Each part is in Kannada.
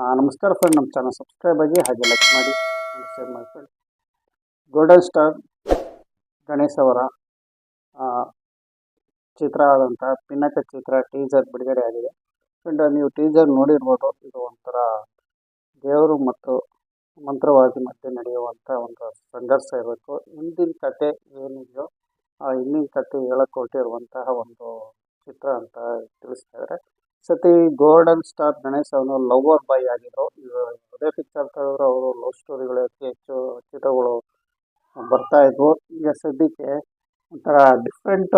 ನಮಸ್ಕಾರ ಫ್ರೆಂಡ್ ನಮ್ಮ ಚಾನಲ್ ಸಬ್ಸ್ಕ್ರೈಬ್ ಆಗಿ ಹಾಗೆ ಲೈಕ್ ಮಾಡಿ ಶೇರ್ ಮಾಡಿ ಗೋಲ್ಡನ್ ಸ್ಟಾರ್ ಗಣೇಶ್ ಅವರ ಚಿತ್ರ ಆದಂಥ ಪಿನ್ನಕ ಚಿತ್ರ ಟೀಸರ್ ಬಿಡುಗಡೆ ಆಗಿದೆ. ಫ್ರೆಂಡ್ ನೀವು ಟೀಸರ್ ನೋಡಿರ್ಬೋದು, ಇದು ಒಂಥರ ದೇವರು ಮತ್ತು ಮಂತ್ರವಾದಿ ಮಧ್ಯೆ ನಡೆಯುವಂಥ ಒಂದು ಸಂಘರ್ಷ ಇರಬೇಕು. ಹಿಂದಿನ ಕತೆ ಏನಿದೆಯೋ, ಆ, ಹಿಂದಿನ ಕತೆ ಹೇಳಕ್ಕೆ ಹೊರಟಿರುವಂತಹ ಒಂದು ಚಿತ್ರ ಅಂತ ತಿಳಿಸ್ತಾ ಇದ್ದಾರೆ. ಸತಿ ಗೋಲ್ಡನ್ ಸ್ಟಾರ್ ಗಣೇಶ್ ಅವನು ಲವರ್ ಬಾಯ್ ಆಗಿದ್ರು. ಇದು ಪಿಕ್ಚರ್ ತೆಗೆದ್ರು ಅವರು ಲವ್ ಸ್ಟೋರಿಗಳು ಅತಿ ಹೆಚ್ಚು ಚಿತ್ರಗಳು ಬರ್ತಾ ಇದ್ವು. ಈಗ ಸದ್ಯಕ್ಕೆ ಒಂಥರ ಡಿಫ್ರೆಂಟ್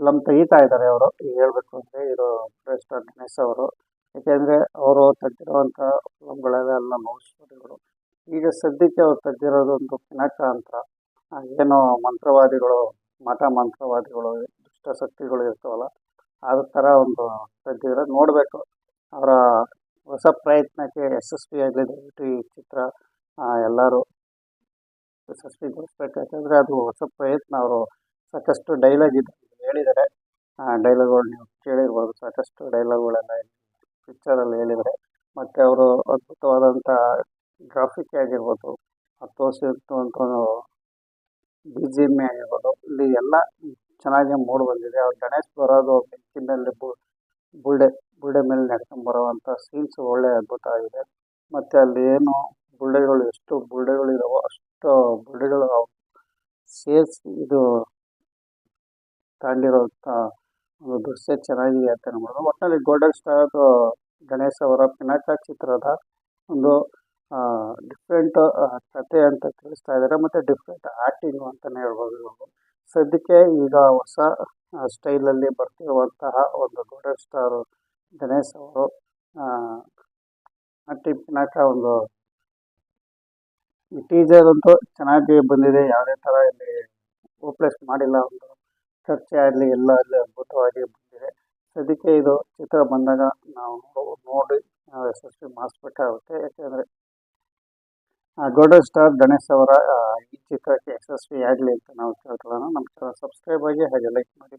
ಫಿಲಮ್ ತೆಗಿತಾ ಇದ್ದಾರೆ ಅವರು. ಈಗ ಹೇಳಬೇಕು ಅಂದರೆ ಇದು ಸ್ಟಾರ್ ಗಣೇಶ್ ಅವರು. ಯಾಕೆಂದರೆ ಅವರು ತೆಗೆದಿರುವಂಥ ಫಿಲಮ್ಗಳೆಲ್ಲ ಲವ್ ಸ್ಟೋರಿಗಳು ಈಗ ಸದ್ಯಕ್ಕೆ ಅವ್ರು ತೆಗೆದಿರೋದೊಂದು ಅಂತ ಏನು ಮಂತ್ರವಾದಿಗಳು ಮಠ ಮಂತ್ರವಾದಿಗಳು ದುಷ್ಟಶಕ್ತಿಗಳು ಇರ್ತಾವಲ್ಲ ಆ ಥರ ಒಂದು ತೆಗೆದಿದ್ರೆ ನೋಡಬೇಕು. ಅವರ ಹೊಸ ಪ್ರಯತ್ನಕ್ಕೆ ಯಶಸ್ವಿಯಾಗಲಿ ದಯವಿಟ್ಟು ಈ ಚಿತ್ರ ಎಲ್ಲರೂ ಯಶಸ್ವಿಗೊಳಿಸ್ಬೇಕು ಯಾಕಂದರೆ ಅದು ಹೊಸ ಪ್ರಯತ್ನ. ಅವರು ಸಾಕಷ್ಟು ಡೈಲಾಗ್ ಇದೆ. ಹೇಳಿದ್ದಾರೆ. ಡೈಲಾಗ್ಗಳು ನೀವು ಕೇಳಿರ್ಬೋದು. ಸಾಕಷ್ಟು ಡೈಲಾಗ್ಗಳೆಲ್ಲ ಪಿಕ್ಚರಲ್ಲಿ ಹೇಳಿದ್ದಾರೆ. ಮತ್ತು ಅವರು ಅದ್ಭುತವಾದಂಥ ಗ್ರಾಫಿಕ್ ಆಗಿರ್ಬೋದು ಅದು ತೋರಿಸಿರ್ತಕ್ಕಂಥ ಬಿ ಜಿ ಎಂ ಆಗಿರ್ಬೋದು. ಇಲ್ಲಿ ಎಲ್ಲ ಚೆನ್ನಾಗಿ ಮೂಡ್ ಬಂದಿದೆ. ಅವ್ರು ಗಣೇಶ್ ಬರೋದು ಬೆಂಕಿ ಮೇಲೆ ಬುಲ್ಡೆ ಬುಲ್ಡೆ ಮೇಲೆ ನಡ್ಕೊಂಡ್ ಬರುವಂಥ ಸೀನ್ಸ್ ಒಳ್ಳೆ ಅದ್ಭುತ ಆಗಿದೆ. ಮತ್ತು ಅಲ್ಲಿ ಏನು ಬುಲ್ಡೆಗಳು, ಎಷ್ಟು ಬುಲ್ಡೆಗಳು ಇದಾವೋ ಅಷ್ಟು ಬುಲ್ಡೆಗಳು ಸೇರಿಸಿ ಇದು ತಾಂಡಿರೋಂಥ ಒಂದು ದೃಶ್ಯ ಚೆನ್ನಾಗಿದೆ ಅಂತ ನೋಡೋದು ಒಟ್ಟಿನಲ್ಲಿ ಗೋಲ್ಡನ್ ಸ್ಟಾರ್ ಗಣೇಶ್ ಅವರ ಪಿನಾಕ ಚಿತ್ರದ ಒಂದು ಡಿಫ್ರೆಂಟ್ ಕತೆ ಅಂತ ತಿಳಿಸ್ತಾ ಇದ್ದಾರೆ. ಮತ್ತು ಡಿಫ್ರೆಂಟ್ ಆ್ಯಕ್ಟಿಂಗು ಅಂತಲೇ ಹೇಳ್ಬೋದು ಇವಾಗ. ಸದ್ಯಕ್ಕೆ ಈಗ ಹೊಸ ಸ್ಟೈಲಲ್ಲಿ ಬರ್ತಿರುವಂತಹ ಒಂದು ಗೋಲ್ಡನ್ ಸ್ಟಾರ್ ದಿನೇಶ್ ಅವರು ನಟಿ ಪಿನಾಕ ಒಂದು ಈ ಟೀಸರ್ ಅಂತೂ ಚೆನ್ನಾಗಿ ಬಂದಿದೆ. ಯಾವುದೇ ಥರ ಇಲ್ಲಿ ಓಪ್ಲೇಸ್ ಮಾಡಿಲ್ಲ. ಒಂದು ಚರ್ಚೆ ಆಗಲಿ ಎಲ್ಲ ಅಲ್ಲಿ ಅದ್ಭುತವಾಗಿ ಬಂದಿದೆ. ಸದ್ಯಕ್ಕೆ ಇದು ಚಿತ್ರ ಬಂದಾಗ ನಾವು ನೋಡಿ ಯಶಸ್ವಿ ಮಾಡಿಸ್ಬೇಕಾಗುತ್ತೆ. ಯಾಕೆಂದರೆ ಗೋಲ್ಡನ್ ಸ್ಟಾರ್ ಗಣೇಶ್ ಅವರ ಈ ಚಿತ್ರಕ್ಕೆ ಯಶಸ್ವಿ ಆಗಲಿ ಅಂತ ನಾವು ಕೇಳ್ಕೊಳ್ಳೋಣ. ನಮ್ಮ ಚಾನಲ್ ಸಬ್ಸ್ಕ್ರೈಬ್ ಆಗಿ ಹಾಗೆ ಲೈಕ್ ಮಾಡಿ.